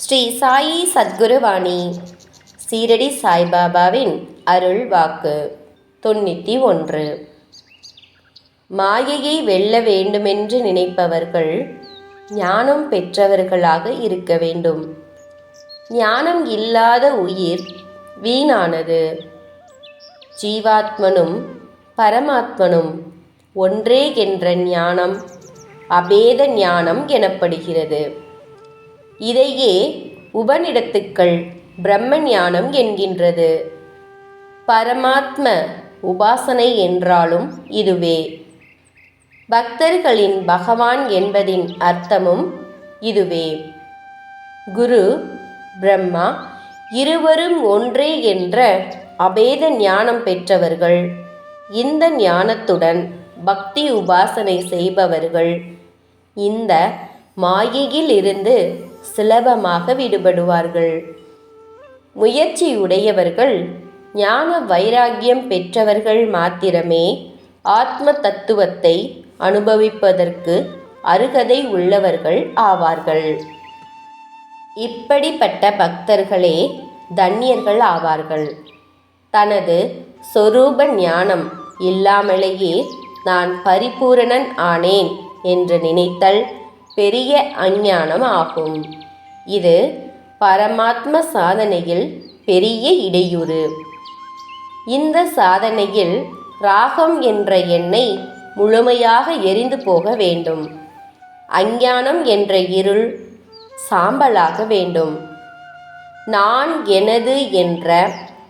ஸ்ரீ சாயி சத்குருவாணி. சீரடி சாய்பாபாவின் அருள் வாக்கு. தொண்ணூற்றி ஒன்று. மாயையை வெல்ல வேண்டுமென்று நினைப்பவர்கள் ஞானம் பெற்றவர்களாக இருக்க வேண்டும். ஞானம் இல்லாத உயிர் வீணானது. ஜீவாத்மனும் பரமாத்மனும் ஒன்றே என்ற ஞானம் அபேத ஞானம் எனப்படுகிறது. இதையே உபநிடத்துக்கள் பிரம்ம ஞானம் என்கின்றது. பரமாத்ம உபாசனை என்றாலும் இதுவே. பக்தர்களின் பகவான் என்பதின் அர்த்தமும் இதுவே. குரு பிரம்மா இருவரும் ஒன்றே என்ற அபேத ஞானம் பெற்றவர்கள். இந்த ஞானத்துடன் பக்தி உபாசனை செய்பவர்கள். இந்த மாயையில் இருந்து சுலபமாக விடுபடுவார்கள். முயற்சியுடையவர்கள் ஞான வைராக்கியம் பெற்றவர்கள் மாத்திரமே ஆத்ம தத்துவத்தை அனுபவிப்பதற்கு அருகதை உள்ளவர்கள் ஆவார்கள். இப்படிப்பட்ட பக்தர்களே தன்யர்கள் ஆவார்கள். தனது சொரூப ஞானம் இல்லாமலேயே நான் பரிபூரணன் ஆனேன் என்று நினைத்தல் பெரிய அஞ்ஞானம் ஆகும். இது பரமாத்ம சாதனையில் பெரிய இடையூறு. இந்த சாதனையில் ராகம் என்ற எண்ணெய் முழுமையாக எரிந்து போக வேண்டும். அஞ்ஞானம் என்ற இருள் சாம்பலாக வேண்டும். நான் எனது என்ற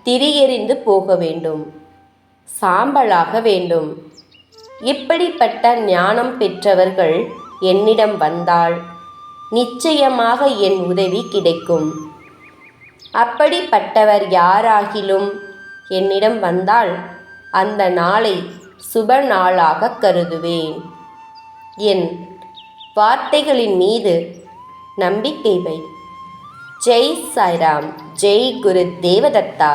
திரியெறிந்து போக வேண்டும். சாம்பலாக வேண்டும். இப்படிப்பட்ட ஞானம் பெற்றவர்கள் என்னிடம் வந்தால் நிச்சயமாக என் உதவி கிடைக்கும். அப்படிப்பட்டவர் யாராகிலும் என்னிடம் வந்தால் அந்த நாளை சுப நாளாக கருதுவேன். என் வார்த்தைகளின் மீது நம்பிக்கை வை. ஜெய் சாய்ராம். ஜெய் குரு தேவதத்தா.